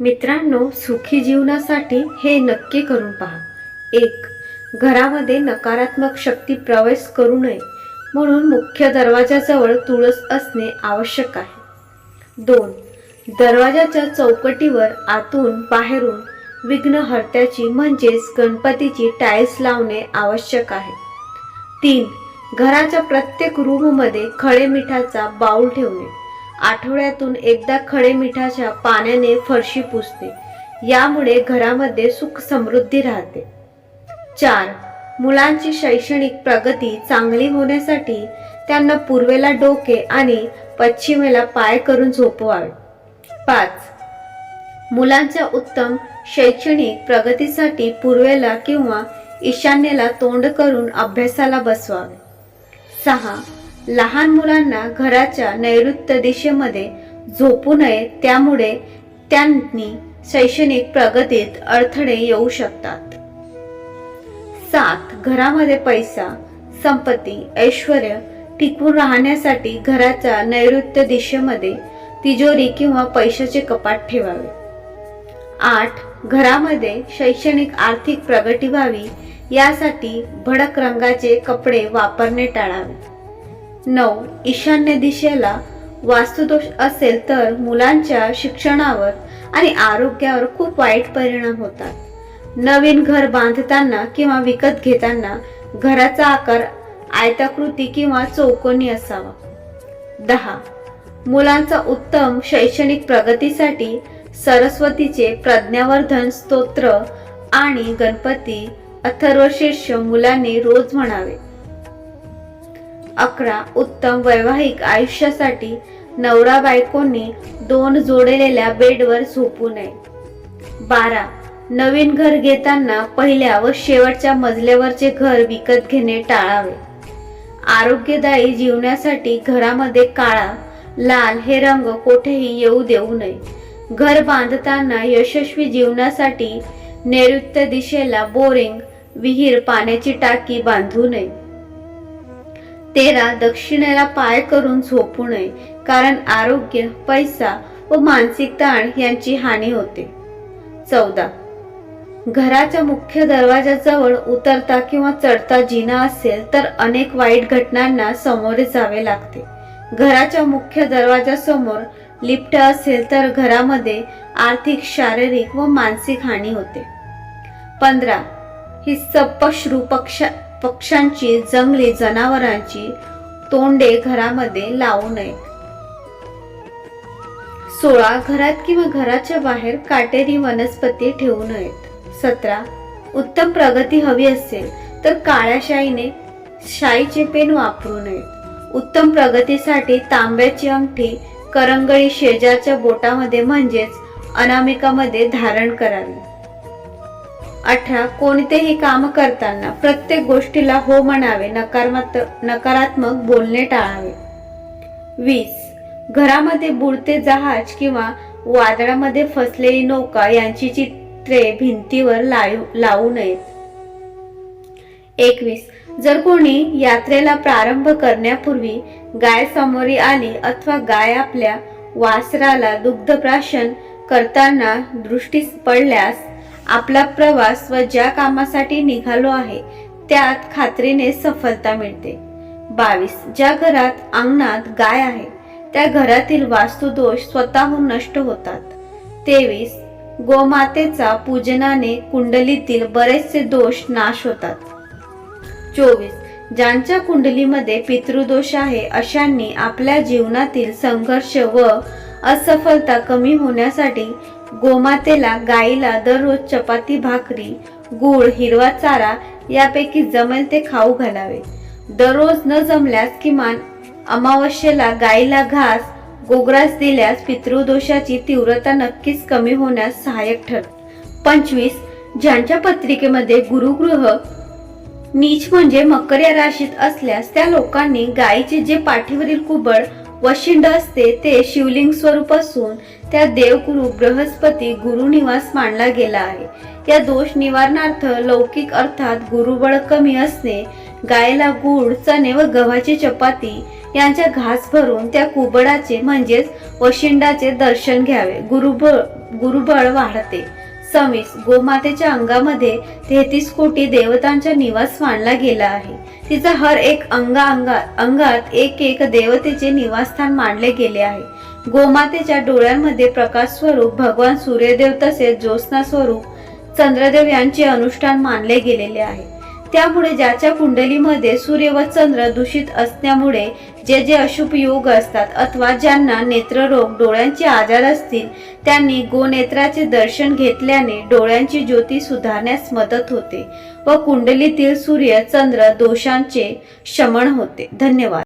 मित्रांनो सुखी जीवनासाठी हे नक्की करून पहा. एक घरामध्ये नकारात्मक शक्ती प्रवेश करू नये म्हणून मुख्य दरवाजाजवळ तुळस असणे आवश्यक आहे. दोन दरवाजाच्या चौकटीवर आतून बाहेरून विघ्नहर्त्याची म्हणजेच गणपतीची टाईल्स लावणे आवश्यक आहे. तीन घराच्या प्रत्येक रूममध्ये खडे मिठाचा बाऊल ठेवणे. आठवड्यातून एकदा खडे मिठाच्या पाण्याने फरशी पुसते. यामुळे घरामध्ये सुख समृद्धी राहते. चार मुलांची शैक्षणिक प्रगती चांगली होण्यासाठी त्यांना पूर्वेला डोके आणि पश्चिमेला पाय करून झोपवावे. पाच मुलांच्या उत्तम शैक्षणिक प्रगतीसाठी पूर्वेला किंवा ईशान्येला तोंड करून अभ्यासाला बसवावे. सहा लहान मुलांना घराच्या नैऋत्य दिशेमध्ये झोपू नये त्यामुळे त्यांनी शैक्षणिक प्रगतीत अडथळे येऊ शकतात. सात घरामध्ये पैसा संपत्ती ऐश्वर टिकून राहण्यासाठी घराच्या नैऋत्य दिशेमध्ये तिजोरी किंवा पैशाचे कपाट ठेवावे. आठ घरामध्ये शैक्षणिक आर्थिक प्रगती व्हावी यासाठी भडक रंगाचे कपडे वापरणे टाळावे. नऊ. ईशान्य दिशेला वास्तुदोष असेल तर मुलांच्या शिक्षणावर आणि आरोग्यावर खूप वाईट परिणाम होतात. नवीन घर बांधताना किंवा विकत घेताना घराचा आकार आयताकृती किंवा चौकोनी असावा. दहा. मुलांचा उत्तम शैक्षणिक प्रगतीसाठी सरस्वतीचे प्रज्ञावर्धन स्तोत्र आणि गणपती अथर्वशीर्ष मुलांनी रोज म्हणावे. अकरा उत्तम वैवाहिक आयुष्यासाठी नवरा बायकोंनी दोन जोडलेल्या बेडवर झोपू नये. बारा. नवीन घर घेताना पहिल्या व शेवटच्या मजल्यावरचे घर विकत घेणे टाळावे. आरोग्यदायी जीवनासाठी घरामध्ये काळा लाल हे रंग कोठेही येऊ देऊ नये. घर बांधताना यशस्वी जीवनासाठी नैऋत्य दिशेला बोरिंग विहीर पाण्याची टाकी बांधू नये. तेरा दक्षिणेला पाय करून झोपू नये कारण आरोग्य पैसा व मानसिक ताण यांची हानी होते. चौदा. घराच्या मुख्य दरवाजाजवळ उतरता किंवा चढता जिना असेल तर अनेक वाईट घटनांना सामोरे जावे लागते. घराच्या मुख्य दरवाजासमोर लिफ्ट असेल तर घरामध्ये आर्थिक शारीरिक व मानसिक हानी होते. पंधरा. ही सप्पश्रू पक्ष्यांची जंगली जनावरांची तोंडे घरामध्ये लावू नये. सोळा घरात किंवा घराच्या बाहेर काटेरी वनस्पती ठेवू नयेत. सतरा उत्तम प्रगती हवी असेल तर काळ्या शाईने शाईचे पेन वापरू नयेत. उत्तम प्रगतीसाठी तांब्याची अंगठी करंगळी शेजारच्या बोटामध्ये म्हणजेच अनामिकामध्ये धारण करावी. अठरा कोणतेही काम करताना प्रत्येक गोष्टीला हो म्हणावे नकारात्मक नकारात्मक बोलणे टाळावे. वीस घरामध्ये बुडते जहाज किंवा वादळामध्ये फसलेली नौका यांची चित्रे भिंतीवर लावू लावू नयेत. एकवीस जर कोणी यात्रेला प्रारंभ करण्यापूर्वी गाय समोरी आली अथवा गाय आपल्या वासराला दुग्धप्राशन करताना दृष्टीस पडल्यास आपला प्रवास व ज्या कामासाठी निघालो आहे त्यात खात्रीने सफलता मिळते. बावीस. ज्या घरात अंगणात गाय आहे त्या घरातील वास्तुदोष स्वतःहून नष्ट होतात. तेवीस. गोमातेचा पूजनाने कुंडलीतील बरेचसे दोष नाश होतात. चोवीस. ज्यांच्या कुंडलीमध्ये पितृदोष आहे अशांनी आपल्या जीवनातील संघर्ष व असफलता कमी होण्यासाठी गोमातेला गाईला दररोज चपाती भाकरी गूळ हिरवा चारा यापैकी जमेल ते खाऊ घालावे. दररोज न जमल्यास किमान अमावस्येला गाईला घास गोग्रास दिल्यास पितृदोषाची तीव्रता नक्कीच कमी होण्यास सहाय्यक ठर पंचवीस ज्यांच्या पत्रिकेमध्ये गुरुगृह नीच म्हणजे मकर या राशीत असल्यास त्या लोकांनी गायीचे जे पाठीवरील कुबड वशिंड असते ते शिवलिंग स्वरूप असून त्या देवगुरु बृहस्पती गुरुनिवास मानला गेला आहे. या दोष निवारणार्थ लौकिक अर्थात गुरुबळ कमी असणे गायला गुळ चणे व गव्हाची चपाती यांच्या घास भरून त्या कुबडाचे म्हणजेच वशिंडाचे दर्शन घ्यावे. गुरुबळ गुरुबळ वाढते. सव्वीस गोमातेच्या अंगामध्ये तेहतीस कोटी देवतांचा निवास मानला गेला आहे. तिचा हर एक अंगा अंगात अंगात एक एक देवतेचे निवासस्थान मानले गेले आहे. गोमातेच्या डोळ्यांमध्ये प्रकाश स्वरूप भगवान सूर्यदेव तसेच ज्योत्स्ना स्वरूप चंद्रदेव यांचे अनुष्ठान मानले गेलेले आहे. त्यामुळे ज्याच्या कुंडलीमध्ये सूर्य व चंद्र दूषित असल्यामुळे जे जे अशुभ योग असतात अथवा ज्यांना नेत्ररोग डोळ्यांचे आजार असतील त्यांनी गोनेत्राचे दर्शन घेतल्याने डोळ्यांची ज्योती सुधारण्यास मदत होते व कुंडलीतील सूर्य चंद्र दोषांचे शमन होते. धन्यवाद.